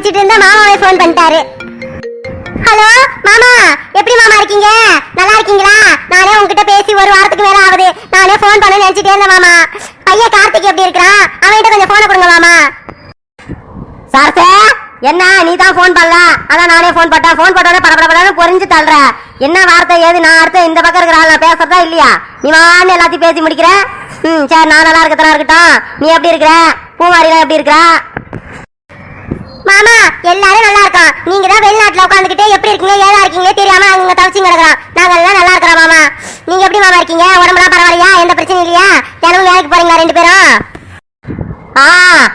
Phone நினைச்சிட்டு இருந்தா மாமாவே ஃபோன் பண்ணிட்டாரு. ஹலோ மாமா எப்படி மாமா இருக்கீங்க? நல்லா இருக்கீங்களா? நானே உங்ககிட்ட பேசி ஒரு வாரத்துக்கு மேல ஆகுது. நானே ஃபோன் பண்ண நினைச்சிட்டே இருந்தேன் மாமா. பையன் கார்த்திக் எப்படி இருக்கிறான்? அவன்கிட்ட கொஞ்சம் போனை கொடுங்க மாமா. சார் என்ன? நீ தான் ஃபோன் பண்ணல. அதான் நானே ஃபோன் போட்டேன். ஃபோன் போட்டோட படபடபடன்னு பொறிஞ்சு தள்ளுற. என்ன வார்த்தை ஏது நான் அடுத்த இந்த பக்கம் இருக்கிற நான் பேசுறதா இல்லையா? நீ வான்னு எல்லாத்தையும் பேசி முடிக்கிற? ம் சரி நான் நல்லா இருக்கிறதா இருக்கட்டும். நீ எப்படி இருக்கிற? பூமாரிலாம் எப்படி இருக்கிறா? மாமா எல்லாரும் நல்லா இருக்கோம் நீங்க தான் வெளிநாட்டுல உட்காந்துக்கிட்டே எப்படி இருக்கீங்க ஏதா இருக்கீங்களே தெரியாம அங்க தவிச்சு கிடக்குறோம் நாங்க எல்லாம் நல்லா இருக்கிறோம் மாமா. நீங்க எப்படி மாமா இருக்கீங்க? உடம்புலாம் பரவாயில்லையா? எந்த பிரச்சனையும் இல்லையா? தினமும் வேலைக்கு போறீங்களா ரெண்டு பேரும்? ஆ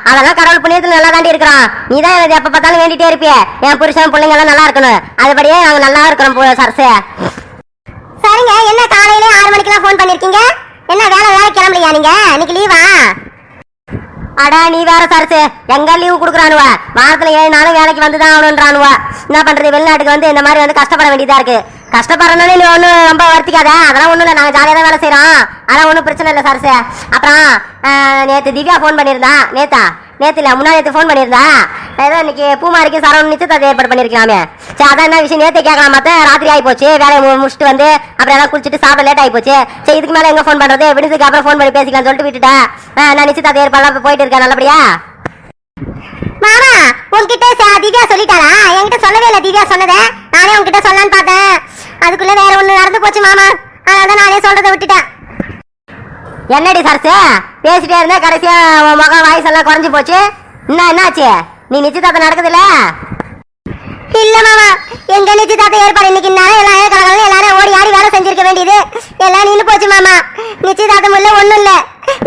அதெல்லாம் கடவுள் புண்ணியத்துல நல்லா தாண்டி இருக்கிறோம் நீ தான் எனக்கு எப்ப பார்த்தாலும் வேண்டிட்டே இருப்பிய. என் புருஷன் பிள்ளைங்க எல்லாம் நல்லா இருக்கணும். அதுபடியே நாங்க நல்லா இருக்கிறோம் போ- சரசே. சரிங்க என்ன காலையிலே ஆறு மணிக்கெல்லாம் ஃபோன் பண்ணிருக்கீங்க? என்ன வேலை வேலை கிளம்பலையா நீங்க? இன்னைக்கு லீவா அடா நீ வேற சரசு. எங்க லீவு கொடுக்குறானுவ? வாரத்துல ஏழு நாளும் வேலைக்கு வந்து தான் ஆகணுன்றானுவ என்ன பண்றது? வெளிநாட்டுக்கு வந்து இந்த மாதிரி வந்து கஷ்டப்பட வேண்டியதா இருக்கு. கஷ்டப்படுறதுனால நீ ஒன்றும் ரொம்ப வருத்திக்காத. அதெல்லாம் ஒன்றும் இல்லை. நாங்கள் ஜாலியாக தான் வேலை செய்கிறோம் அதெல்லாம் ஒன்றும் பிரச்சனை இல்லை சரசு. அப்புறம் நேற்று திவ்யா ஃபோன் பண்ணியிருந்தா. நேத்தா? நேற்று இல்லை முன்னாடி நேற்று ஃபோன் பண்ணியிருந்தா. ஏதோ இன்னைக்கு பூமாரிக்கு சரவணன் நிச்சயத்தை ஏற்பாடு பண்ணியிருக்கலாமே. சரி அதான் என்ன விஷயம் நேற்று கேட்கலாம் பார்த்தா ராத்திரி ஆகி போச்சு வேலையை முடிச்சுட்டு வந்து அப்புறம் எல்லாம் குளிச்சுட்டு சாப்பிட லேட் ஆகி போச்சு சரி இதுக்கு மேலே எங்கே ஃபோன் பண்ணுறது விடுதுக்கு அப்புறம் ஃபோன் பண்ணி பேசிக்கலாம்னு சொல்லிட்டு விட்டுட்டேன் ஆ, நான் நிச்சயத்தை ஏற்பாடு போயிட்டு இருக்கேன் நல்லபடியா? மாமா உன்கிட்ட திவ்யா சொல்லிட்டாளா? என்கிட்ட சொல்லவே இல்லை திவ்யா சொன்னதை. நானே உன்கிட்ட சொல்லலான்னு பார்த்தேன். அதுக்குள்ளே வேற ஒன்று நடந்து போச்சு மாமா. அதனால தான் நானே சொல்கிறத விட்டுட்டேன். என்னடி சரசு? பேசிட்டே இருந்தா கடைசியா உன் முகம் வாய்ஸ் எல்லாம் குறைஞ்சு போச்சு. என்ன என்னாச்சு? நீ நிச்சயதார்த்தம் நடக்குதுல்ல? இல்ல மாமா. எங்க நிச்சயதார்த்த ஏற்பாடு இன்னைக்கு நேரம் எல்லாரும் கலகலன்னு எல்லாரும் ஓடி ஆடி வேலை செஞ்சிருக்க வேண்டியது. எல்லாம் நின்னு போச்சு மாமா. நிச்சயதார்த்தம் இல்ல ஒண்ணும் இல்ல.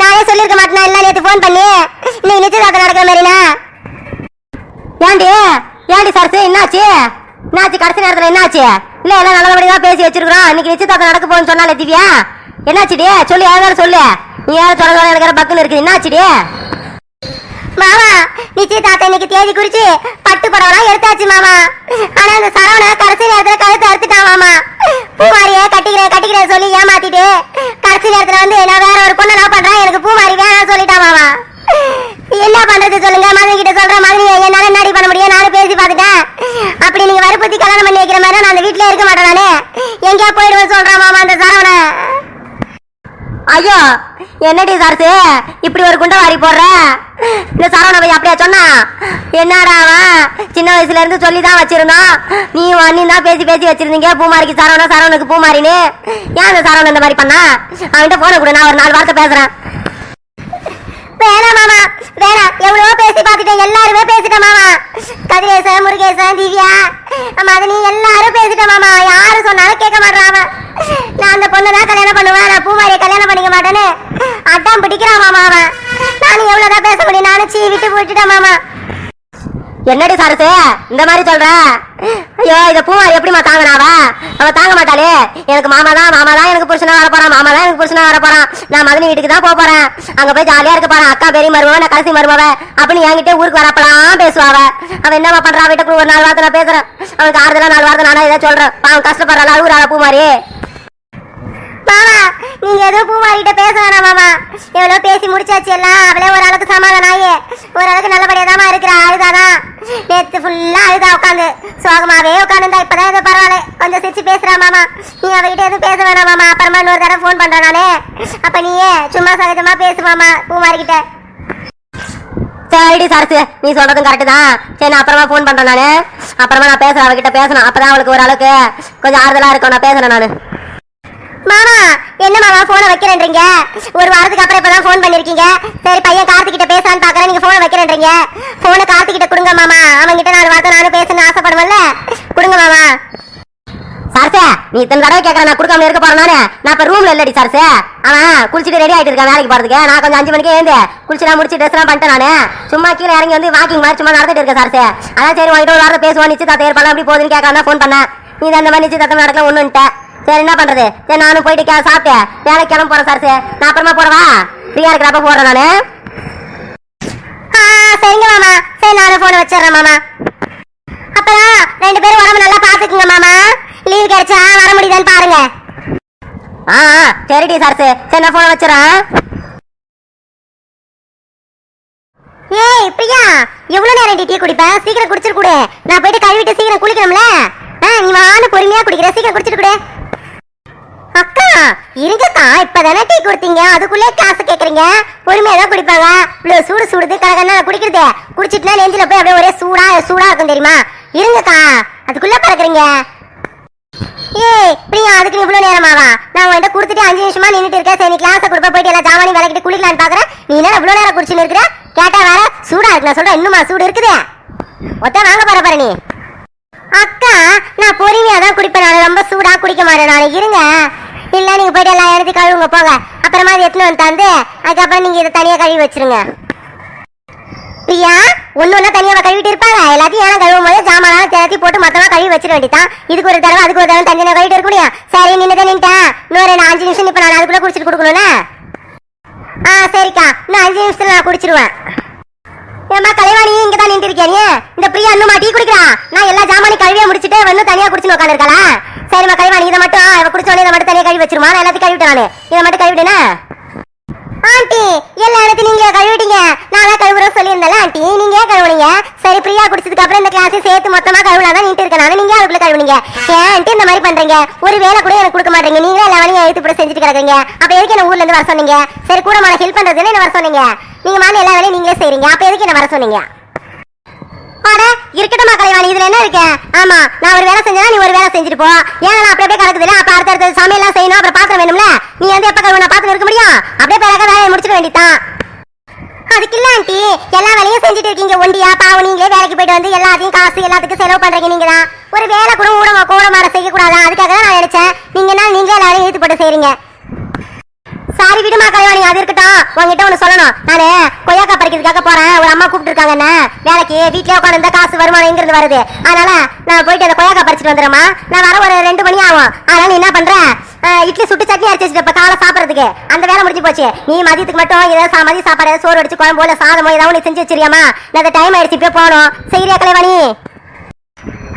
நானே சொல்லிருக்க மாட்டேனா? எல்லாம் நேத்து ஃபோன் பண்ணி. இன்னைக்கு நிச்சயதார்த்தம் நடக்கிற மாதிரினா? ஏண்டி? ஏண்டி சரசு என்னாச்சு? என்னாச்சு? கடைசி நேரத்துல என்னாச்சு? இல்ல எல்லாம் நல்லபடியா பேசி வச்சிருக்கிறோம். இன்னைக்கு நிச்சயதார்த்தம் நடக்க போகுதுன்னு சொன்னாலே திவ்யா? என்னாச்சுடி சொல்லு யாரும் சொல்லு? நீ யாரும் சொல்ல எனக்கு பக்குன்னு இருக்குது என்னாச்சுடி மாமா தாத்தா இன்னைக்கு தேதி குறிச்சு பட்டு படம்லாம் எடுத்தாச்சு மாமா. ஆனா அந்த சரவண கடைசி நேரத்துல கழுத்தை அறுத்துட்டான் மாமா. பூமாரியே கட்டிக்கிறேன் கட்டிக்கிறேன் சொல்லி ஏமாத்திட்டு கடைசி நேரத்துல வந்து நான் வேற ஒரு பொண்ணை லவ் பண்றேன் எனக்கு பூமாரி வேணாம் சொல்லிட்டான் மாமா. என்ன பண்றது சொல்லுங்க? மதன் கிட்ட சொல்ற மாதிரி என்னால என்னடி பண்ண முடியும்? நானும் பேசி பார்த்துட்டேன். அப்படி நீங்க வற்புறுத்தி கல்யாணம் பண்ணி வைக்கிற மாதிரி நான் அந்த வீட்டுல இருக்க மாட்டேன் நானு. எங்கேயா போயிடுவேன் சொல்றேன் மாமா அந்த சரவண ஐயோ என்னடி சரசு இப்படி ஒரு குண்டவாரி போடுற? இந்த சரவண போய் அப்படியா சொன்னா? என்னடா அவன்? சின்ன வயசுல இருந்து சொல்லி தான் வச்சிருந்தோம் நீ அண்ணி தான் பேசி பேசி வச்சிருந்தீங்க. பூமாரிக்கு சரவணா சரவணுக்கு பூமாரின்னு. ஏன் அந்த சரவணன் இந்த மாதிரி பண்ணா? அவன்கிட்ட போன கூட நான் ஒரு நாலு வார்த்தை பேசுறேன். வேணாம் மாமா. வேணாம். எவ்வளவோ பேசி பார்த்துட்டேன். எல்லாருமே பேசிட்டேன் மாமா. கதிரேசன் முருகேசன் திவ்யா மதனி எல்லாரும் பேசிட்டேன் மாமா. யாரு சொன்னாலும் கேட்க மாட்டான் அவன். நான் அந்த பொண்ணை தான் கல்யாணம் பண்ணுவேன். நான் பூமாரியை கல்யாணம் பண்ணிக்க மாட்டேன்னு அதான் பிடிக்கிறான் மாமா அவன். நான் எவ்வளவுதான் பேச முடியும். நானும் சீ விட்டு போயிட்டுட்டேன் மாமா. என்னடி சரசு இந்த மாதிரி சொல்ற? ஐயோ இத பூமாரி எப்படிம்மா தாங்கினாவா அவ? தாங்க மாட்டாளே. எனக்கு மாமா தான் மாமா தான் எனக்கு புருஷனா வர போறான் மாமா தான் எனக்கு புருஷனா வர போறான். நான் மதனி வீட்டுக்கு தான் போக போறேன். அங்க போய் ஜாலியா இருக்க போறேன். அக்கா பெரிய மருமவ நான் கடைசி மருமவ அப்படின்னு என்கிட்ட ஊருக்கு வரப்பலாம் பேசுவாவ அவன் என்னம்மா பண்றா? வீட்டுக்கு ஒரு நாலு வார்த்தை நான் பேசுறேன். அவனுக்கு ஆறுதலா நாலு வார்த்தை நானே இதை சொல்றேன். அவன் கஷ்டப்படுறாள்? அழுகுறாள் பூமாரி மாமா நீங்க எதுவும் பூமாரிட்ட பேச வேணாம் மாமா. எவ்வளோ பேசி முடிச்சாச்சு எல்லாம் அவளே ஒரு அளவுக்கு சமாதானம் ஆகி ஒரு அளவுக்கு நல்லபடியா தான் இருக்கிறா அழுதாதான் நேற்று ஃபுல்லாக அழுதா உட்காந்து. சோகமாவே உட்காந்துருந்தா இப்போதான் எதுவும் பரவாயில்ல. கொஞ்சம் சிரிச்சு பேசுறா மாமா. நீ அவகிட்ட எதுவும் பேச வேணாம் மாமா. அப்புறமா இன்னொரு தடவை ஃபோன் பண்றேன் நானே. அப்போ நீயே சும்மா சகஜமா பேசு மாமா பூமாரிக்கிட்ட சரிடி சரசு நீ சொல்றதும் கரெக்டு தான். சரி நான் அப்புறமா ஃபோன் பண்றேன் நானு. அப்புறமா நான் பேசுறேன் அவகிட்ட பேசணும். அப்பதான் அவளுக்கு ஒரு அளவுக்கு கொஞ்சம் ஆறுதலா இருக்கும். நான் பேசுறேன் நானு. மாமா என்ன மாமா போனை வைக்கிறேன்றீங்க? ஒரு வாரத்துக்கு அப்புறம் இப்பதான் ஃபோன் பண்ணிருக்கீங்க. சரி பையன் கார்த்திக் கிட்ட பேசலான்னு பாக்குறேன் நீங்க போனை வைக்கிறேன்றீங்க. போனை கார்த்திக் கிட்ட கொடுங்க மாமா. அவன் கிட்ட நாலு வார்த்தை நானும் பேசணும்னு ஆசைப்படுவேன்ல. கொடுங்க மாமா. சார்சே நீ இத்தனை தடவை கேட்கற நான் கொடுக்காம இருக்க போறேன் நான். இப்ப ரூம்ல இல்லடி சார்சே. அவன் குளிச்சுட்டு ரெடி ஆயிட்டு இருக்கேன் வேலைக்கு போறதுக்கு. நான் கொஞ்சம் அஞ்சு மணிக்கே எழுந்து குளிச்சுலாம் முடிச்சு ட்ரெஸ் எல்லாம் பண்ணிட்டேன் நானு. சும்மா கீழே இறங்கி வந்து வாக்கிங் மாதிரி சும்மா நடந்துட்டு இருக்கேன் சார்சே. அதான் சரி உங்ககிட்ட ஒரு வாரம் பேசுவோம். நிச்சயதார்த்தம் ஏற்பாடு அப்படி போகுதுன்னு கேட்கலாம் ஃபோன் பண்ணேன். நீ தான் இந்த மாதிரி நிச்சயதார்த்தம் நடக்கல ஒண்ணுன்ட்ட சரி என்ன பண்றது? சரி நானும் போயிட்டு கே- சாப்பிட்டேன் வேலைக்கு கிளம்ப போறேன் சார் நான் அப்புறமா போறவா ஃப்ரீயா இருக்கிறப்ப போறேன் நானு. சரிங்க மாமா. சரி நானும் போனை வச்சிடுறேன் மாமா. அப்பதான் ரெண்டு பேரும் உடம்பு நல்லா பாத்துக்குங்க மாமா. லீவ் கிடைச்சா வர முடியுதான்னு பாருங்க. சரிடி சார் சரி நான் போன வச்சிடறேன். ஏய் பிரியா எவ்வளவு நேரம் டீ குடிப்பேன் சீக்கிரம் குடிச்சிட்டு குடு. நான் போயிட்டு கழுவிட்டு சீக்கிரம் குளிக்கணும்ல? நீ வான்னு பொறுமையா குடிக்கிற. சீக்கிரம் குடிச்சிட்டு குடு. அக்கா இருங்கக்கா இப்பதானே டீ கொடுத்தீங்க? அதுக்குள்ளே காசு கேக்குறீங்க பொறுமையா தான் குடிப்பாங்க. இவ்வளவு சூடு சூடுது கலகன்னா குடிக்கிறது. குடிச்சிட்டுனா நெஞ்சில போய் அப்படியே ஒரே சூடா சூடா இருக்கும் தெரியுமா? இருங்கக்கா அதுக்குள்ள பறக்குறீங்க. ஏய் பிரியா அதுக்கு இவ்வளவு நேரமாவா? நான் உன்கிட்ட கொடுத்துட்டு அஞ்சு நிமிஷமா நின்னுட்டு இருக்கேன். சரி நீ கிளாஸ கொடுப்ப போயிட்டு எல்லாம் ஜாமானி விளக்கிட்டு குளிக்கலான்னு பாக்குறேன். நீ என்ன இவ்வளவு நேரம் குடிச்சுன்னு இருக்கிற கேட்டா வேற சூடா இருக்கு. நான் சொல்றேன் இன்னுமா சூடு இருக்குது? ஒத்த வாங்க போற பாரு நீ. அக்கா நான் பொறுமையா தான் குடிப்பேன் நான் ரொம்ப சூடா குடிக்க மாட்டேன் நான். இருங்க. இல்ல நீங்க போயிட்டு எல்லாம் எடுத்து கழுவுங்க போங்க. அப்புறமா அது எடுத்துன்னு வந்து தந்து அதுக்கப்புறம் நீங்க இதை தனியா கழுவி வச்சிருங்க. பிரியா ஒன்று ஒன்றா தனியாக கழுவிட்டு இருப்பாங்க எல்லாத்தையும் ஏன்னா கழுவும் போது ஜாமான் எல்லாத்தையும் போட்டு மொத்தமாக கழுவி வச்சிட வேண்டியதான் இதுக்கு ஒரு தடவை அதுக்கு ஒரு தடவை தனியாக கழுவிட்டு இருக்க முடியும். சரி நின்னுதான் நின்ட்டேன் இன்னொரு நான் அஞ்சு நிமிஷம் இப்போ நான் அதுக்குள்ள குடிச்சிட்டு கொடுக்கணும்னா ஆ சரிக்கா. இன்னும் அஞ்சு நிமிஷத்தில் நான் குடிச்சிருவேன். ஏமா கலைவாணி இங்க தான் நின்று இருக்கியா இந்த பிரியா இன்னுமா டீ குடிக்கிறா? நான் எல்லா ஜாமானையும் கழுவியே முடிச்சிட்டு வந்து தனியா குடிச்சு உட்காந்துருக்கா சரிம்மா கலைவாணி இதை மட்டும் இவ குடிச்ச உடனே இதை மட்டும் தனியா கழுவி வச்சிருமா? நான் எல்லாத்தையும் கழுவிட்டு நானு. இதை மட்டும் கழுவிட்டேனா? ஆண்டி எல்லா இடத்தையும் நீங்க கழுவிட்டீங்க. நான் கழுவுற சொல்லியிருந்தேன் ஆண்டி. நீங்க ஏன் கழுவுனீங்க. சரி பிரியா குடிச்சதுக்கு அப்புறம் இந்த கிளாஸ் சேர்த்து மொத்தமா கழுவுனாதான் தான் நின்று நீங்க அதுக்குள்ள கழுவுனீங்க. ஏன் ஆண்டி இந்த மாதிரி பண்றீங்க? ஒரு வேலை கூட எனக்கு கொடுக்க மாட்டீங்க. நீங்க எல்லா வேலையும் எழுத்து கூட செஞ்சுட்டு கிடக்குறீங்க. அப்ப எதுக்கு என்ன ஊர்ல இருந்து வர சொன்னீங்க? சரி கூட மாட ஹெல்ப் பண்றதுன்னு என்ன வர சொன்னீங்க? நீங்க மாதிரி எல்லா வேலையும் நீங்களே செய்றீங்க. அப்ப எதுக்கு என்ன வர சொன்னீங்க? அட இருக்கட்டும்மா கலைவாணி இதுல என்ன இருக்கு? ஆமா நான் ஒரு வேலை செஞ்சா நீ ஒரு வேலை செஞ்சுட்டு போ. ஏன் நான் அப்படியே கிடக்குதுல அப்ப அடுத்த அடுத்த சமையல்லாம் செய்யணும் அப்புறம் பாத்திரம் வேணும்ல? நீ வந்து எப்ப கழுவு நான் பாத்திரம் இருக்க முடியும்? அப்படியே பிறகு வேலையை முடிச்சிட வேண்டியதான் அதுக்கு இல்ல ஆண்டி எல்லா வேலையும் செஞ்சுட்டு இருக்கீங்க. ஒண்டியா பாவம் நீங்களே வேலைக்கு போயிட்டு வந்து எல்லாத்தையும் காசு எல்லாத்துக்கும் செலவு பண்றீங்க நீங்க தான். ஒரு வேலை கூட ஊடமா கூட மாற செய்யக்கூடாதா? அதுக்காக தான் நான் நினைச்சேன். நீங்க என்ன நீங்க எல்லாரும் இழுத்து போட்டு செய்றீங்க. சாரி விடுமா கல்யாணி அது இருக்கட்டும். உங்ககிட்ட ஒண்ணு சொல்லணும். நானு கொய்யாக்கா பறிக்கிறதுக்காக போறேன். ஒரு அம்மா கூப்பிட்டு இருக்காங்க வேலைக்கு வீட்லயே உட்காந்து காசு வருமானம் எங்கிருந்து வருது? அதனால நான் போயிட்டு அந்த கொய்யாக்கா பறிச்சுட்டு வந்துடுமா நான் வர ஒரு ரெண்டு மணி ஆகும். அதனால நீ என்ன பண்ற? இட்லி சுட்டு சட்னி அரைச்சி வச்சுட்டு இப்ப காலை சாப்பிடறதுக்கு. அந்த வேலை முடிஞ்சு போச்சு. நீ மதியத்துக்கு மட்டும் ஏதாவது சா- மதிய சாப்பாடு ஏதாவது சோறு அடிச்சு குழம்பு இல்ல சாதமோ ஏதாவது செஞ்சு வச்சிருக்கியாமா நான் அந்த டைம் ஆயிடுச்சு இப்ப போகணும். செய்யறியா கலைவாணி?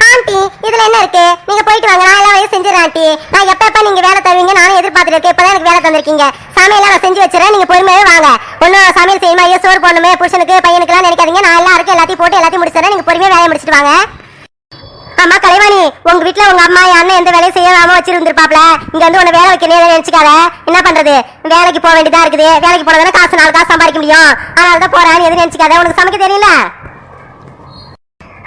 ஆண்டி இதுல என்ன இருக்கு? நீங்க போயிட்டு வாங்க நான் எல்லாம் வேலையும் செஞ்சிடறேன் ஆண்டி. நான் எப்ப எப்ப நீங்க வேலை தருவீங்க நானும் எதிர்பார்த்துட்டு இருக்கேன். இப்பதான் எனக்கு வேலை தந்திருக்கீங்க. சமையல்லாம் நான் செஞ்சு வச்சிடறேன் நீங்க பொறுமையாவே வாங்க. ஒன்னும் சமையல் செய்யுமா? ஐயோ சோறு போடணுமே புருஷனுக்கு பையனுக்குலாம் நினைக்காதீங்க. நான் எல்லாருக்கும் எல்லாத்தையும் போட்டு எல்லாத்தையும் முடிச்சிடறேன். நீங்க பொறுமையா வேலையை முடிச்சிட்டு வாங்க. அம்மா கலைவாணி உங்க வீட்ல உங்க அம்மா அண்ணன் எந்த வேலையும் செய்யாம வச்சிருந்திருப்பாப்ல? இங்க வந்து உன்னை வேலை வைக்கணும் நினைச்சுக்காத. என்ன பண்றது? வேலைக்கு போக வேண்டியதா இருக்குது. வேலைக்கு போனதானே காசு நாலு காசு சம்பாதிக்க முடியும். அதனால தான் போறேன் எதுவும் நினைச்சுக்காத. உனக்கு சமைக்க தெரியல?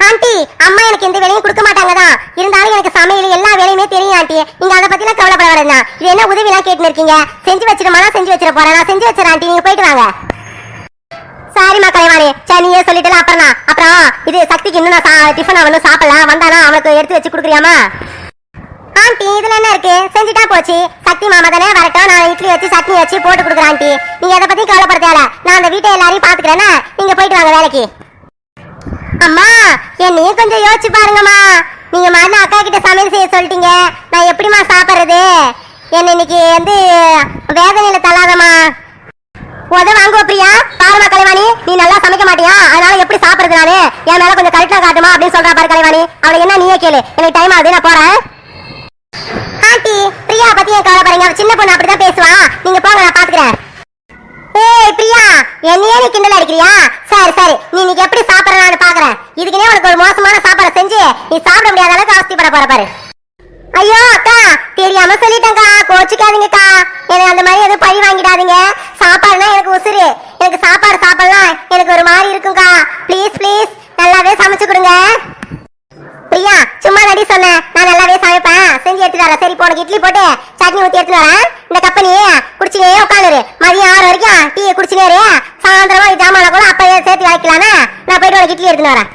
ஆண்டி அம்மா எனக்கு எந்த வேலையும் கொடுக்க மாட்டாங்க தான் இருந்தாலும் எனக்கு சமையல் எல்லா வேலையுமே தெரியும் ஆண்டி. நீங்க அதை பத்திலாம் கவலைப்பட வேண்டாம் இது என்ன உதவி எல்லாம் இருக்கீங்க செஞ்சு வச்சிருமா செஞ்சு வச்சிட போறேன். நான் செஞ்சு வச்சிடறேன் ஆண்டி. நீங்க போயிட்டு வாங்க. சாரிம்மா கலைவாணி. சரி நீயே சொல்லிட்டல அப்புறம் தான். அப்புறம் இது சக்திக்கு இன்னும் நான் டிஃபன் அவனும் சாப்பிடலாம் வந்தானா அவனுக்கு எடுத்து வச்சு கொடுக்குறியாமா? ஆண்டி இதுல என்ன இருக்கு? செஞ்சுட்டா போச்சு. சக்தி மாமா தானே வரட்டும். நான் இட்லி வச்சு சட்னி வச்சு போட்டு கொடுக்குறேன் ஆண்டி. நீங்க அதை பத்தி கவலைப்பட நான் அந்த வீட்டை எல்லாரையும் பாத்துக்கிறேன்னா நீங்க போயிட்டு வாங்க வேலைக்கு. அம்மா என்னையும் கொஞ்சம் யோசிச்சு பாருங்கம்மா. நீங்க மாதிரி அக்கா கிட்ட சமையல் செய்ய சொல்லிட்டீங்க. நான் எப்படிம்மா சாப்பிட்றது? என்ன இன்னைக்கு வந்து வேதனையில தள்ளாதம்மா. உத வாங்குவ பிரியா? பாருமா கலைவாணி நீ நல்லா சமைக்க மாட்டியா? அதனால எப்படி சாப்பிடுறது நானு? என் மேல கொஞ்சம் கரெக்டா காட்டுமா அப்படின்னு சொல்றா பாரு கலைவாணி. அவளை என்ன நீயே கேளு. எனக்கு டைம் ஆகுது நான் போறேன் ஆண்டி பிரியா பத்தி என் கவலைப்படுங்க அவ சின்ன பொண்ணு அப்படிதான் பேசுவா நீங்க போங்க நான் பாத்துக்கிறேன் ஏய் பிரியா என்னையே நீ கிண்டல் அடிக்கிறியா சரி நீ இன்னைக்கு எப்படி சாப்பிடறான்னு பாக்குறேன் இதுக்குனே உனக்கு ஒரு மோசமான சாப்பாடை செஞ்சு நீ சாப்பிட முடியாத அளவுக்கு அவஸ்திப்பட போற பாரு. ஐயோ அக்கா தெரியாம சொல்லிட்டேன்க்கா. கோச்சிக்காதீங்கக்கா. எனக்கு அந்த மாதிரி எதுவும் பழி வாங்கிடாதீங்க. சாப்பாடுனா எனக்கு உசுறு. எனக்கு சாப்பாடு சாப்பிடலாம். எனக்கு ஒரு மாதிரி இருக்கும்க்கா. ப்ளீஸ் ப்ளீஸ் நல்லாவே சமைச்சு கொடுங்க. பிரியா சும்மா நடி சொன்னேன். நான் நல்லாவே சமைப்பேன். செஞ்சு எடுத்துட்டு வரேன். சரி இப்போ உனக்கு இட்லி போட்டு சட்னி ஊற்றி எடுத்துட்டு வரேன். இந்த கப்பனி குடிச்சுனே உட்காந்துரு. மதியம் ஆறு வரைக்கும் டீ குடிச்சினே சாயந்தரமா ஜாமான கூட அப்பயே சேர்த்து வாய்க்கலானா நான் போயிட்டு உனக்கு இட்லி எடுத்துன்னு வரேன்.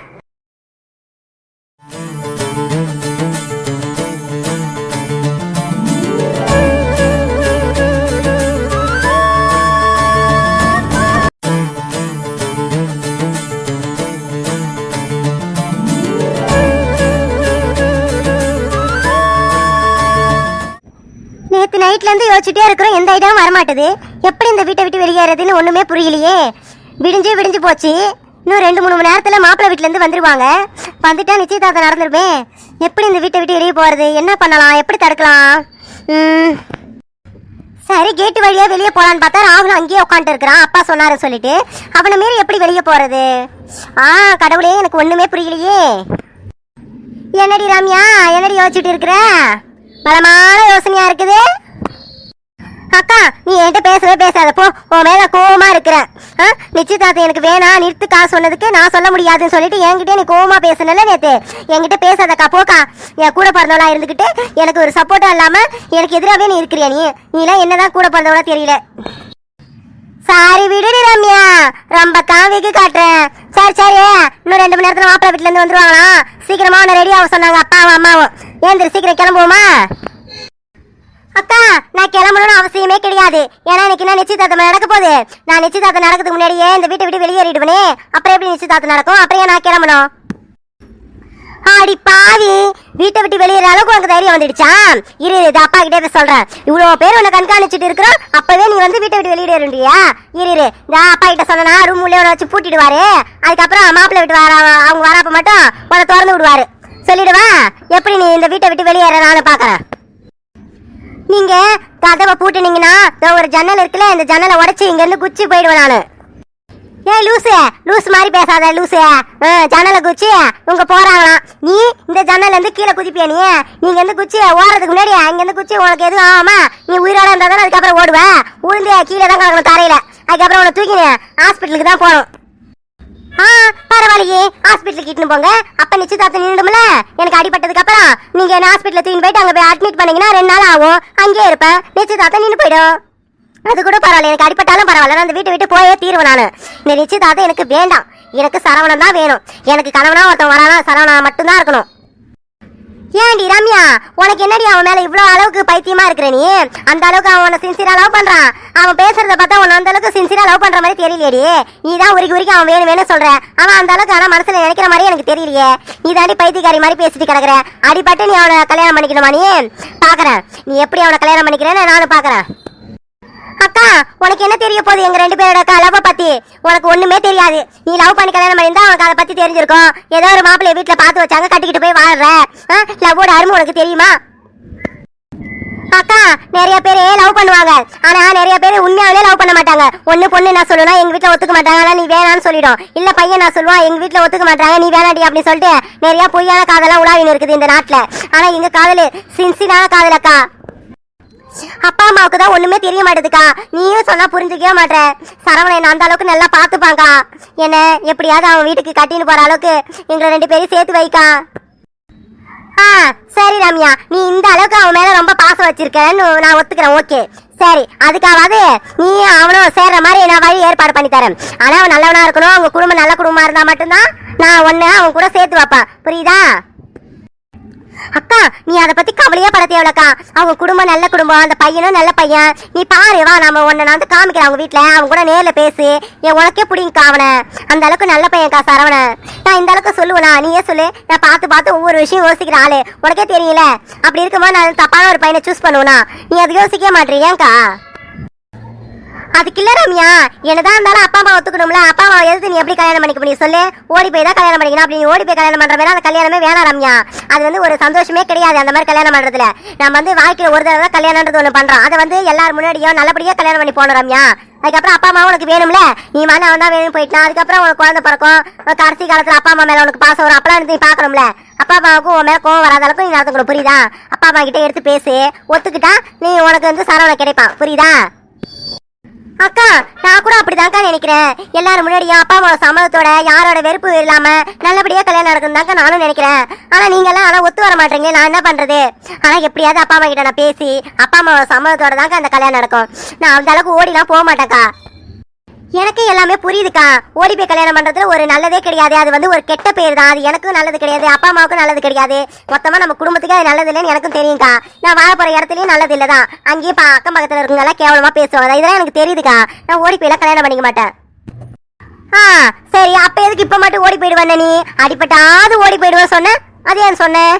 நேத்து நைட்ல இருந்து யோசிச்சுட்டே இருக்கிறோம். எந்த ஐடியாவும் வரமாட்டுது. எப்படி இந்த வீட்டை விட்டு வெளியேறதுன்னு ஒண்ணுமே புரியலையே. விடிஞ்சு விடிஞ்சு போச்சு. இன்னும் ரெண்டு மூணு மணி நேரத்துல மாப்பிள்ளை வீட்டிலேருந்து இருந்து வந்துருவாங்க. வந்துட்டா நிச்சயதார்த்தம் நடந்துருப்பேன் எப்படி இந்த வீட்டை விட்டு வெளியே போறது? என்ன பண்ணலாம்? எப்படி தடுக்கலாம்? சரி கேட்டு வழியா வெளியே போலான்னு பார்த்தா ராகுல் அங்கேயே உட்காந்துட்டு இருக்கிறான். அப்பா சொன்னாரு சொல்லிட்டு. அவனை மீறி எப்படி வெளியே போறது? ஆ கடவுளே எனக்கு ஒண்ணுமே புரியலையே. என்னடி ராமியா என்னடி யோசிச்சுட்டு இருக்கிற? பலமான யோசனையா இருக்குது. அக்கா நீ என்கிட்ட பேசவே பேசாத. போ உன் மேல கோவமா இருக்கிறேன் ஆ, நிச்சயதார்த்தம் எனக்கு வேணாம் காசு சொன்னதுக்கு நான் சொல்ல முடியாதுன்னு சொல்லிட்டு என்கிட்ட நீ கோவமா பேசணும்ல நேத்து. என்கிட்ட பேசாதக்கா போக்கா. என் கூட பிறந்தவளா இருந்துகிட்டு எனக்கு ஒரு சப்போர்ட்டா இல்லாம எனக்கு எதிராகவே நீ இருக்கிறியா நீ? நீலாம் என்னதான் கூட பிறந்தவளா தெரியல. சாரி விடுடி ரம்யா. ரொம்ப காவிக்கு காட்டுறேன். சரி சரி இன்னும் ரெண்டு மணி நேரத்துல மாப்பிள்ள வீட்டுல இருந்து வந்துருவாங்களாம் சீக்கிரமா உன்னை ரெடி ஆக சொன்னாங்க அப்பாவும் அம்மாவும். ஏந்திரி சீக்கிரம் கிளம்புவோமா? அக்கா நான் கிளம்பணும்னு அவசியமே கிடையாது. ஏன்னா இன்னைக்கு என்ன நிச்சயதார்த்தம் நடக்க போகுது? நான் நிச்சயதார்த்தம் நடக்கிறதுக்கு முன்னாடியே இந்த வீட்டை விட்டு வெளியேறிடுவேனே. அப்புறம் எப்படி நிச்சயதார்த்தம் நடக்கும்? அப்புறம் நான் கிளம்பணும்? ஆடி பாவி. வீட்டை விட்டு வெளியேற அளவுக்கு உனக்கு தைரியம் வந்துடுச்சா? இரு இது அப்பா கிட்டே போய் சொல்றேன். இவ்வளவு பேர் உன்னை கண்காணிச்சிட்டு இருக்கிறோம். அப்பவே நீ வந்து வீட்டை விட்டு வெளியிடறியா இரு இரு. நான் அப்பா கிட்ட சொன்னா ரூம் உள்ளே உன வச்சு பூட்டிடுவாரு. அதுக்கப்புறம் மாப்பிள்ளை விட்டு வர அவங்க வரப்ப மட்டும் உன்னை திறந்து விடுவாரு. சொல்லிடுவா? எப்படி நீ இந்த வீட்டை விட்டு வெளியேற? நானும் பாக்குறேன் நீங்க கதவை பூட்டினீங்கன்னா ஒரு ஜன்னல் இருக்குல்ல இந்த ஜன்னலை உடச்சி இங்க இருந்து குச்சி போயிடுவேன் நானு. ஏய் லூசு. லூஸ் மாதிரி பேசாத லூசு. ஆ, ஜன்னலை குச்சி. உங்க போறாங்களாம். நீ இந்த ஜன்னல்ல இருந்து கீழே குதிப்பியா நீ? நீங்க இருந்து குச்சி ஓடுறதுக்கு முன்னாடி அங்க இருந்து குச்சி உனக்கு எதுவும் ஆமா நீ உயிரோட இருந்தா தானே அதுக்கப்புறம் ஓடுவ? உளுந்து கீழே தான் கிடக்கணும் தரையில. அதுக்கப்புறம் உன்னை தூக்கினு ஹாஸ்பிட்டலுக்கு தான் போகணும். ஆ பரவாயில்லையே. ஹாஸ்பிட்டலுக்கு இட்டுன்னு போங்க. அப்ப நிச்சயதார்த்தம் நின்றுடும்ல எனக்கு அடிபட்டதுக்கு அப்புறம் நீங்க என்ன ஹாஸ்பிட்டல தூக்கிட்டு போயிட்டு அங்க போய் அட்மிட் பண்ணீங்கன்னா ரெண்டு நாள் ஆகும். அங்கேயே இருப்பேன் நிச்சயதார்த்தம் நின்று போயிடும். அது கூட பரவாயில்ல எனக்கு அடிப்பட்டாலும் பரவாயில்ல. நான் அந்த வீட்டை விட்டு போயே தீருவேன் நான். இந்த நிச்சயதார்த்தம் எனக்கு வேண்டாம். எனக்கு சரவணம் தான் வேணும். எனக்கு கணவனா ஒருத்தன் வரானா சரவணா மட்டும்தான் இருக்கணும். ஏன்டி ரம்யா உனக்கு என்னடி அவன் மேல இவ்வளவு அளவுக்கு பைத்தியமா இருக்கிற நீ? அந்த அளவுக்கு அவன் உன்னை சின்சியரா லவ் பண்றான். அவன் பேசுறத பார்த்தா உன்னை அந்த அளவுக்கு சின்சியரா லவ் பண்ற மாதிரி தெரியலையடி. நீ தான் உரிக்கு உரிக்கு அவன் வேணும் வேணும் சொல்ற. அவன் அந்த அளவுக்கு ஆனா மனசுல நினைக்கிற மாதிரி எனக்கு தெரியலையே. நீ தாண்டி பைத்தியக்காரி மாதிரி பேசிட்டு கிடக்குற. அடிபட்டு நீ அவனை கல்யாணம் பண்ணிக்கணுமா நீ? பாக்குறேன். நீ எப்படி அவனை கல்யாணம் பண்ணிக்கிறேன்னு நானும் பாக்குறேன். அக்கா உனக்கு என்ன தெரிய போகுது? எங்க ரெண்டு பேரோட லவ் பத்தி? உனக்கு ஒண்ணுமே தெரியாது. நீ லவ் பண்ணி கல்யாணம் பண்ணியிருந்தா உனக்கு அதை பத்தி தெரிஞ்சிருக்கும். ஏதோ ஒரு மாப்பிள்ளை வீட்டுல பார்த்து வச்சாங்க கட்டிக்கிட்டு போய் வாழ்ற. லவ்வோட அருமை உனக்கு தெரியுமா? அக்கா நிறைய பேர் லவ் பண்ணுவாங்க. ஆனா நிறைய பேர் உண்மையாவே லவ் பண்ண மாட்டாங்க. ஒண்ணு பொண்ணு நான் சொல்லுனா எங்க வீட்டுல ஒத்துக்க மாட்டாங்க. ஆனா நீ வேணாம்னு சொல்லிடும். இல்ல பையன் நான் சொல்லுவான் எங்க வீட்டுல ஒத்துக்க மாட்டாங்க நீ வேணாடி அப்படின்னு சொல்லிட்டு நிறைய பொய்யான காதலாம் உலாவின்னு இருக்குது இந்த நாட்டுல. ஆனா எங்க காதல் சின்சியரான காதல் அக்கா. அப்பா அம்மாவுக்கு தான் ஒண்ணுமே தெரிய மாட்டேதுக்கா. நீயும் சொன்னா புரிஞ்சுக்கவே மாட்டேற சரவணன் என்ன அந்த அளவுக்கு நல்லா பாத்துப்பாங்கா என்ன எப்படியாவது அவன் வீட்டுக்கு கட்டின்னு போற அளவுக்கு எங்களை ரெண்டு பேரும் சேர்த்து வைக்கா. ஆ சரி ரம்யா. நீ இந்த அளவுக்கு அவன் மேல ரொம்ப பாசம் வச்சிருக்கன்னு நான் ஒத்துக்கிறேன். ஓகே. சரி அதுக்காவது நீ அவனும் சேர்ற மாதிரி நான் வழி ஏற்பாடு பண்ணி தரேன். ஆனா அவன் நல்லவனா இருக்கணும். அவங்க குடும்பம் நல்ல குடும்பமா இருந்தா மட்டும்தான் நான் ஒன்னு அவன் கூட சேர்த்து வைப்பேன். புரியுதா? அக்கா நீ அதை பத்தி கவலையே பட தேவலக்கா அவங்க குடும்பம் நல்ல குடும்பம் அந்த பையனும் நல்ல பையன். நீ பாரு வா நம்ம உன்னை நான் வந்து காமிக்கிறேன் அவங்க வீட்டுல அவங்க கூட நேர்ல பேசு. என் உனக்கே பிடிங்கக்கா அவனை. அந்த அளவுக்கு நல்ல பையன்க்கா சரவண நான் இந்த அளவுக்கு சொல்லுவேனா? நீயே சொல்லு. நான் பார்த்து பார்த்து ஒவ்வொரு விஷயம் யோசிக்கிற ஆளு. உனக்கே தெரியல. அப்படி இருக்கும்போது நான் தப்பான ஒரு பையனை சூஸ் பண்ணுவேனா? நீ அது யோசிக்க மாட்டேன் ஏன்க்கா? அதுக்கு இல்ல ரம்யா என்னதான் இருந்தாலும் அப்பா அம்மா ஒத்துக்கணும்ல? அப்பா அம்மா எதுக்கு நீ எப்படி கல்யாணம் பண்ணிக்க முடியும் சொல்லு? ஓடி போய் தான் கல்யாணம் பண்ணிக்கணும் அப்படி ஓடி போய் கல்யாணம் பண்ற மாதிரி அந்த கல்யாணமே வேணாம் ரம்யா. அது வந்து ஒரு சந்தோஷமே கிடையாது அந்த மாதிரி கல்யாணம் பண்றதுல. நம்ம வந்து வாழ்க்கையில ஒரு தடவை தான் கல்யாணம்ன்றது ஒண்ணு பண்றோம். அதை வந்து எல்லார் முன்னாடியும் நல்லபடியா கல்யாணம் பண்ணி போனோம் ரம்யா. அதுக்கப்புறம் அப்பா அம்மா உனக்கு வேணும்ல? நீ மாதிரி அவன் தான் வேணும் போயிட்டான். அதுக்கப்புறம் உனக்கு குழந்தை பிறக்கும். கடைசி காலத்துல அப்பா அம்மா மேல உனக்கு பாசம் வரும். அப்பெல்லாம் நீ பாக்கணும்ல அப்பா அம்மாவுக்கும் உன் மேல கோவம் வராத அளவுக்கு நீ நடந்துக்கணும். புரியுதா? அப்பா அம்மா கிட்ட எடுத்து பேசு. ஒத்துக்கிட்டா நீ உனக்கு வந்து சரவணம் கிடைப்பான். புரியுதா? அக்கா நான் கூட அப்படிதான்க்கா நினைக்கிறேன். எல்லாரும் முன்னாடியும் அப்பா அம்மா சம்மதத்தோட யாரோட வெறுப்பு இல்லாம நல்லபடியா கல்யாணம் நடக்கும் தாங்க நானும் நினைக்கிறேன். ஆனா நீங்க எல்லாம் ஆனா ஒத்து வர மாட்டீங்க நான் என்ன பண்றது? ஆனா எப்படியாவது அப்பா அம்மா கிட்ட நான் பேசி அப்பா அம்மாவோட சம்மதத்தோட தாங்க அந்த கல்யாணம் நடக்கும். நான் அந்த அளவுக்கு ஓடிலாம் போக மாட்டேக்கா எனக்கு எல்லாமே புரியுதுக்கா. ஓடி போய் கல்யாணம் பண்றதுல ஒரு நல்லதே கிடையாது. அது வந்து ஒரு கெட்ட பேர் தான். அது எனக்கும் நல்லது கிடையாது. அப்பா அம்மாவுக்கும் நல்லது கிடையாது. மொத்தமா நம்ம குடும்பத்துக்கு அது நல்லது இல்லைன்னு எனக்கும் தெரியும்க்கா. நான் வாழ போற இடத்துலயும் நல்லது இல்லதான் அங்கேயே பா- அக்கம் பக்கத்துல இருக்கவங்க எல்லாம் கேவலமா பேசுவாங்க. இதெல்லாம் எனக்கு தெரியுதுக்கா. நான் ஓடி போய் கல்யாணம் பண்ணிக்க மாட்டேன். ஆ சரி. அப்ப எதுக்கு இப்ப மட்டும் ஓடி போயிடுவேன் நீ? அடிப்பட்டாவது ஓடி போயிடுவேன் சொன்ன? அது ஏன் சொன்ன?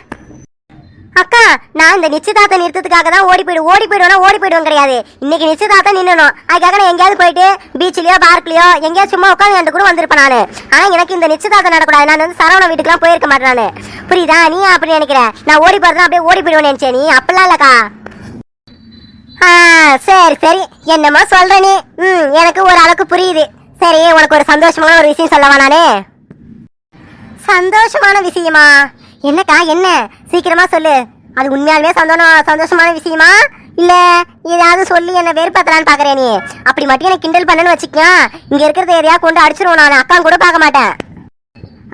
அக்கா நான் இந்த நிச்சயதார்த்தம் நிறுத்தத்துக்காக தான் ஓடி போயிடு ஓடி போயிடுவேனா ஓடி போயிடுவோம் கிடையாது. இன்னைக்கு நிச்சயதார்த்தம் நின்னணும் அதுக்காக நான் எங்கேயாவது போயிட்டு பீச்லயோ பார்க்லயோ எங்கேயாவது சும்மா உட்காந்து என்கிட்ட கூட வந்திருப்பேன் நான். ஆனா எனக்கு இந்த நிச்சயதார்த்தம் நடக்கூடாது நான் வந்து சரவண வீட்டுக்குலாம் போயிருக்க மாட்டேன் புரியுதா? நீ அப்படி நினைக்கிற? நான் ஓடி போறதா அப்படியே ஓடி போயிடுவேன் நினைச்சேன் நீ. அப்படிலாம் இல்லக்கா. ஆ சரி சரி. என்னமோ சொல்ற நீ. ம் எனக்கு ஒரு அளவுக்கு புரியுது. சரி உனக்கு ஒரு சந்தோஷமான ஒரு விஷயம் சொல்லவா நானே? சந்தோஷமான விஷயமா? என்னக்கா என்ன? சீக்கிரமா சொல்லு. அது உண்மையாலுமே சந்தோஷம் சந்தோஷமான விஷயமா? இல்ல ஏதாவது சொல்லி என்ன வேறுபாத்தலான்னு பாக்குறேன் நீ. அப்படி மட்டும் எனக்கு கிண்டல் பண்ணனு வச்சுக்கோ. இங்க இருக்கிறத எதையா கொண்டு அடிச்சிருவோம் நான். அக்கா கூட பார்க்க மாட்டேன்.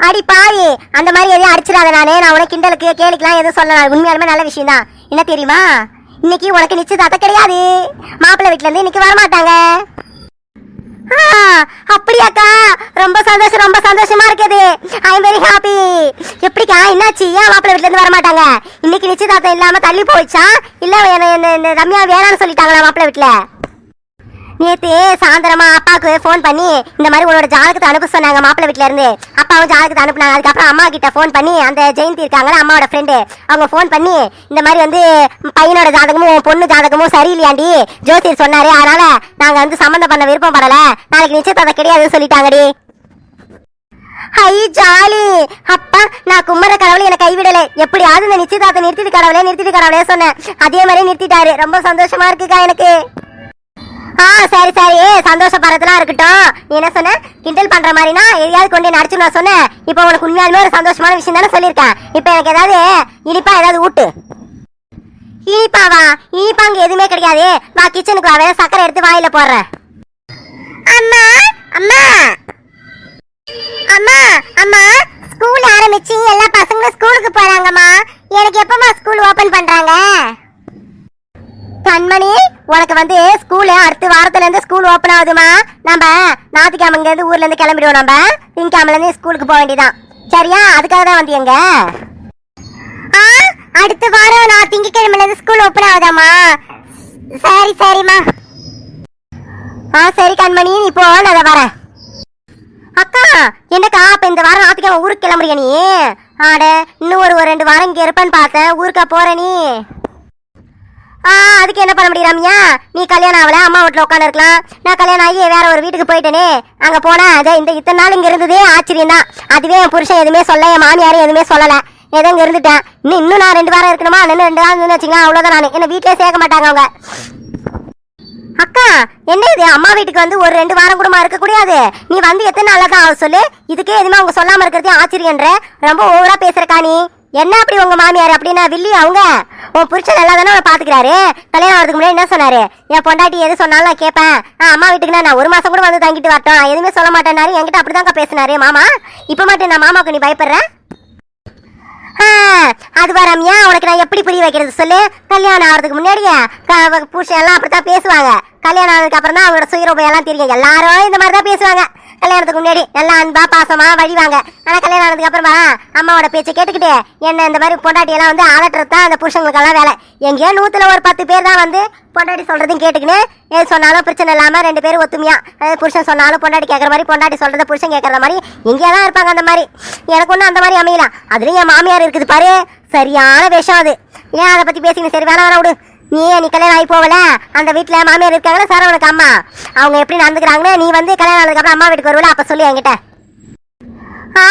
அடி பாவி. அந்த மாதிரி எதையும் அடிச்சிடாத நானே. நான் உனக்கு கிண்டலுக்கு கேளிக்கலாம் எதுவும் சொல்லலாம் உண்மையாலுமே நல்ல விஷயம் தான் என்ன தெரியுமா? இன்னைக்கு உனக்கு நிச்சயதார்த்தம் கிடையாது. மாப்பிள்ளை வீட்டுல இருந்து இன்னைக்கு வரமாட்டாங்க. அப்படியாக்கா. ரொம்ப சந்தோஷம் ரொம்ப சந்தோஷமா இருக்குது. ஐ எம் வெரி ஹாப்பி எப்படிக்கா என்னாச்சு? ஏன் மாப்பிள்ளை வீட்ல இருந்து வர மாட்டாங்க இன்னைக்கு நிச்சயதார்த்தம் இல்லாம தள்ளி போயிடுச்சா? இல்ல என்ன- ரம்யா வேணாம்னு சொல்லிட்டாங்களா மாப்பிள்ள வீட்டுல நேத்து சாயந்தரமா அப்பாவுக்கு ஃபோன் பண்ணி இந்த மாதிரி உன்னோட ஜாதகத்தை அனுப்ப சொன்னாங்க மாப்பிள்ளை வீட்டில இருந்து. அப்பாவும் ஜாதகத்தை அனுப்புனாங்க. அதுக்கப்புறம் அம்மா கிட்ட ஃபோன் பண்ணி அந்த ஜெயந்தி இருக்காங்களா அம்மாவோட ஃப்ரெண்டு அவங்க ஃபோன் பண்ணி இந்த மாதிரி வந்து பையனோட ஜாதகமும் பொண்ணு ஜாதகமும் சரியில்லையாண்டி ஜோசியர் சொன்னாரு. அதனால நாங்க வந்து சம்மந்தம் பண்ண விருப்பம் படல. நாளைக்கு நிச்சயத்தை கிடையாதுன்னு சொல்லிட்டாங்கடி. Hi jolly! அப்பா நான் கும்மர கடவுளை என்னை கைவிடலை. எப்படியாவது இந்த நிச்சயதார்த்தம் நிறுத்திட்டு கடவுளே நிறுத்திட்டு கடவுளே சொன்னேன். அதே மாதிரி நிறுத்திட்டாரு. ரொம்ப சந்தோஷமா இருக்குக்கா எனக்கு. ஆ சரி சரி. சந்தோஷப்படுறதுலாம் இருக்கட்டும். நீ என்ன சொன்ன? கிண்டல் பண்ற மாதிரினா எதையாவது கொண்டு நடிச்சு நான் சொன்னேன் இப்போ உனக்கு உண்மையாலுமே ஒரு சந்தோஷமான விஷயம் தானே சொல்லியிருக்கேன். இப்போ எனக்கு ஏதாவது இனிப்பா ஏதாவது ஊட்டு. இனிப்பாவா? இனிப்பா அங்க எதுவுமே கிடையாது. வா கிச்சனுக்கு வா. வேற சக்கரை எடுத்து வாயில போடுறேன். அம்மா அம்மா. அம்மா அம்மா. ஸ்கூல் ஆரம்பிச்சு எல்லா பசங்களும் ஸ்கூலுக்கு போறாங்கம்மா. எனக்கு எப்பமா ஸ்கூல் ஓபன் பண்றாங்க? கண்மணி உனக்கு வந்து ஸ்கூலு அடுத்த வாரத்துல இருந்து ஸ்கூல் ஓபன் ஆகுதுமா நம்ம ஞாயிற்றுக்கிழமை இங்க இருந்து ஊர்ல இருந்து கிளம்பிடுவோம் நம்ம. திங்கக்கிழமைல இருந்து ஸ்கூலுக்கு போக வேண்டியதான் சரியா? அதுக்காக தான் வந்து எங்க அடுத்த வாரம் நான் திங்கக்கிழமைல இருந்து ஸ்கூல் ஓபன் ஆகுதாமா சரி சரிம்மா. ஆ சரி கண்மணி நீ போ நான் அதை வரேன். அக்கா என்னக்கா அப்ப இந்த வாரம் ஞாயிற்றுக்கிழமை ஊருக்கு கிளம்புறியா நீ? ஆட இன்னும் ஒரு ஒரு ரெண்டு வாரம் இங்க இருப்பேன்னு பார்த்தேன். ஊருக்கா போற நீ? அதுக்கு என்ன பண்ண முடியும் ரம்யா? நீ கல்யாணம் ஆகல அம்மா வீட்டில் உட்காந்து இருக்கலாம் நான் கல்யாணம் ஆகி வேற ஒரு வீட்டுக்கு போயிட்டேனே. அங்க போனா அதே இந்த இத்தனை நாள் இங்க இருந்ததே ஆச்சரியம் தான் அதுவே என் புருஷன் எதுவுமே சொல்ல என் மாமியாரும் எதுவுமே சொல்லல. ஏதோ இங்க இருந்துட்டேன். இன்னும் இன்னும் நான் ரெண்டு வாரம் இருக்கணுமா? இன்னும் ரெண்டு வாரம் இருந்து வச்சுக்கலாம் அவ்வளவுதான் நான். என்ன வீட்டிலே சேர்க்க மாட்டாங்க அவங்க. அக்கா என்ன இது? அம்மா வீட்டுக்கு வந்து ஒரு ரெண்டு வாரம் கூடமா இருக்க கூடாது நீ வந்து எத்தனை நாள்ல தான் ஆகும்? சொல்லு. இதுக்கே எதுவுமே அவங்க சொல்லாம இருக்கிறதே ஆச்சரியன்ற ரொம்ப ஓவரா பேசுறக்கா நீ. என்ன அப்படி உங்க மாமியார் அப்படின்னா வில்லி அவங்க? உன் புருஷன் நல்லா தானே பாத்துக்கிறாரு? கல்யாணம் ஆகிறதுக்கு முன்னாடி என்ன சொன்னாரு? என் பொண்டாட்டி எது சொன்னாலும் நான் கேட்பேன். அம்மா வீட்டுக்கு நான் ஒரு மாசம் கூட வந்து தங்கிட்டு வரட்டும். எதுவுமே சொல்ல மாட்டேனாரு என்கிட்ட அப்படிதான்க்கா பேசினாரு. மாமா இப்போ மட்டும் நான் மாமாவுக்கு நீ பயப்படுறேன் அதுவா ரம்யா உனக்கு நான் எப்படி புரிய வைக்கிறது சொல்லு? கல்யாணம் ஆகிறதுக்கு முன்னாடியே புருஷன் எல்லாம் அப்படித்தான் பேசுவாங்க. கல்யாணம் ஆனதுக்கு அப்புறம் தான் அவங்களோட சுயரூபம் எல்லாம் தெரியும். எல்லாரும் இந்த மாதிரி தான் பேசுவாங்க. கல்யாணத்துக்கு முன்னாடி நல்லா அன்பா பாசமா வழிவாங்க ஆனா கல்யாணம் ஆனதுக்கு அப்புறமா அம்மாவோட பேச்சை கேட்டுக்கிட்டு என்ன இந்த மாதிரி பொண்டாட்டி எல்லாம் வந்து அலட்டுறது தான் அந்த புருஷங்களுக்கு எல்லாம் வேலை. எங்கேயோ நூத்துல ஒரு பத்து பேர் தான் வந்து பொண்டாட்டி சொல்றதையும் கேட்டுக்கின்னு எது சொன்னாலும் பிரச்சனை இல்லாம ரெண்டு பேரும் ஒத்துமையா அதாவது புருஷன் சொன்னாலும் பொண்டாட்டி கேட்கற மாதிரி பொண்டாட்டி சொல்றத புருஷன் கேட்கற மாதிரி எங்கேயா தான் இருப்பாங்க அந்த மாதிரி. எனக்கு ஒன்றும் அந்த மாதிரி அமையல. அதுலயும் என் மாமியார் இருக்குது பாரு. சரியான விஷம் அது. ஏன் அதை பத்தி பேசிக்கணும் சரி வேணா வேணா விடு. நீ நீ கல்யாணம் ஆகி போகல. அந்த வீட்டில் மாமியார் இருக்காங்களா? சரவணுக்கு அம்மா. அவங்க எப்படி நடந்துக்கிறாங்கன்னு நீ வந்து கல்யாணம் ஆனதுக்கப்புறம் அம்மா வீட்டுக்கு வருவல அப்போ சொல்லி என்கிட்ட. ஆ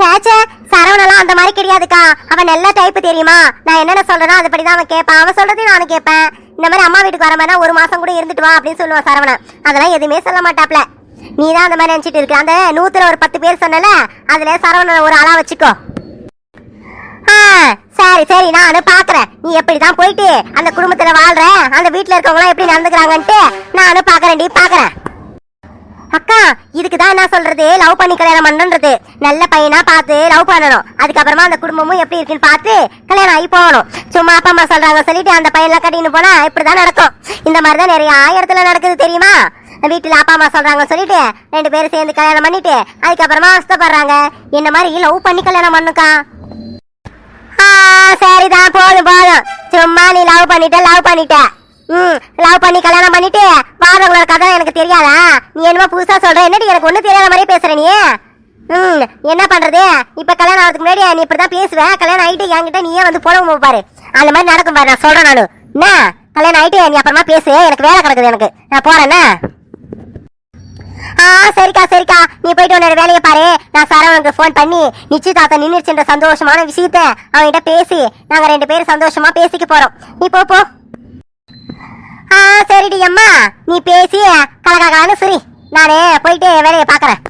சேச்சே சரவணெல்லாம் அந்த மாதிரி கிடையாதுக்கா. அவன் நல்ல டைப் தெரியுமா? நான் என்னென்ன சொல்கிறேனோ அதுபடி தான் அவன் கேட்பான். அவன் சொல்கிறதையும் நானும் கேட்பேன். இந்த மாதிரி அம்மா வீட்டுக்கு வர மாதிரி ஒரு மாதம் கூட இருந்துட்டு வா அப்படின்னு சொல்லுவான் சரவணன் அதெல்லாம் எதுவுமே சொல்ல மாட்டாப்ல. நீ தான் அந்த மாதிரி நினச்சிட்டு இருக்க. அந்த நூற்றுல ஒரு பத்து பேர் சொன்னல அதில் சரவணன் ஒரு ஆளாக வச்சுக்கோ. சரி சரி நானும் பாக்குறேன் நீ எப்படிதான் போயிட்டு அந்த குடும்பத்துல வாழ்ற? அந்த வீட்டுல இருக்கவங்க எப்படி நடந்துக்கிறாங்கன்ட்டு நானும் பாக்குறேன்டி பாக்குறேன் அக்கா இதுக்கு தான் என்ன சொல்றது? லவ் பண்ணி கல்யாணம் பண்ணுன்றது. நல்ல பையனா பார்த்து லவ் பண்ணணும். அதுக்கப்புறமா அந்த குடும்பமும் எப்படி இருக்குன்னு பார்த்து கல்யாணம் ஆகி போகணும். சும்மா அப்பா அம்மா சொல்றாங்க சொல்லிட்டு அந்த பையன்லாம் கட்டின்னு போனா இப்படிதான் நடக்கும். இந்த மாதிரி தான் நிறைய இடத்துல நடக்குது தெரியுமா? வீட்டுல அப்பா அம்மா சொல்றாங்க சொல்லிட்டு ரெண்டு பேரும் சேர்ந்து கல்யாணம் பண்ணிட்டு அதுக்கப்புறமா அவஸ்தப்படுறாங்க. என்ன மாதிரி லவ் பண்ணி கல்யாணம் பண்ணுக்கா? சரிதான் போதும் போதும். சும்மா நீ லவ் பண்ணிட்ட லவ் பண்ணிட்ட. ம் லவ் பண்ணி கல்யாணம் பண்ணிட்டு வாழ்றவங்களோட கதை எனக்கு தெரியாதா? நீ என்னமோ புதுசா சொல்ற என்னடி எனக்கு ஒன்றும் தெரியாத மாதிரியே பேசுற நீ? ம் என்ன பண்றது? இப்ப கல்யாணம் ஆகிறதுக்கு முன்னாடி நீ இப்படிதான் பேசுவ. கல்யாணம் ஆயிட்டு என்கிட்ட நீயே வந்து புலவும் பாரு. அந்த மாதிரி நடக்கும் பாரு நான் சொல்றேன் நானு. என்ன? கல்யாணம் ஆயிட்டு நீ அப்புறமா பேசு. எனக்கு வேலை கிடக்குது எனக்கு. நான் போறேன்னா ஆ சரிக்கா சரிக்கா. நீ போயிட்டு உன்னோட வேலையை பாரு. நான் சரவனுக்கு ஃபோன் பண்ணி நிச்சயதார்த்தம் நின்றுச்சுன்ற சந்தோஷமான விஷயத்த அவன்கிட்ட பேசி நாங்க ரெண்டு பேரும் சந்தோஷமா பேசிக்க போறோம். நீ போ போ. ஆ சரிடி அம்மா. நீ பேசி கலகலன்னு சரி. நானே போயிட்டு வேலையை பாக்குறேன்.